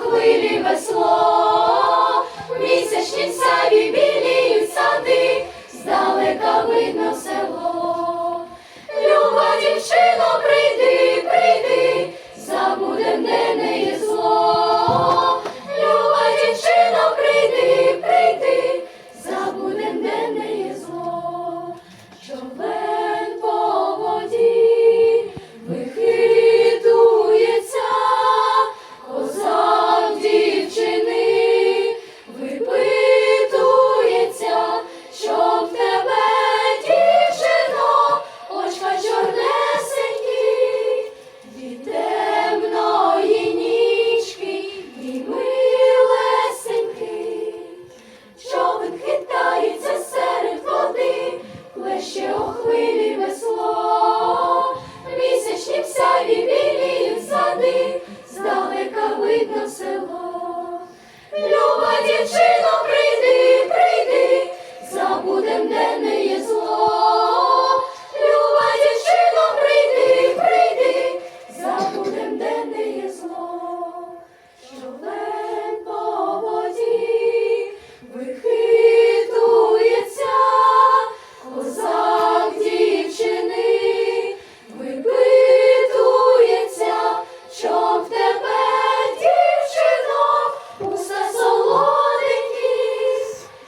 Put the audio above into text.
хвилі весло, місячні саві біліють сади, здалека видно село. Люба дівчино, прийди, хвилі весло, місячні в сяві біліють сади, здалека видно село. Люба дівчино,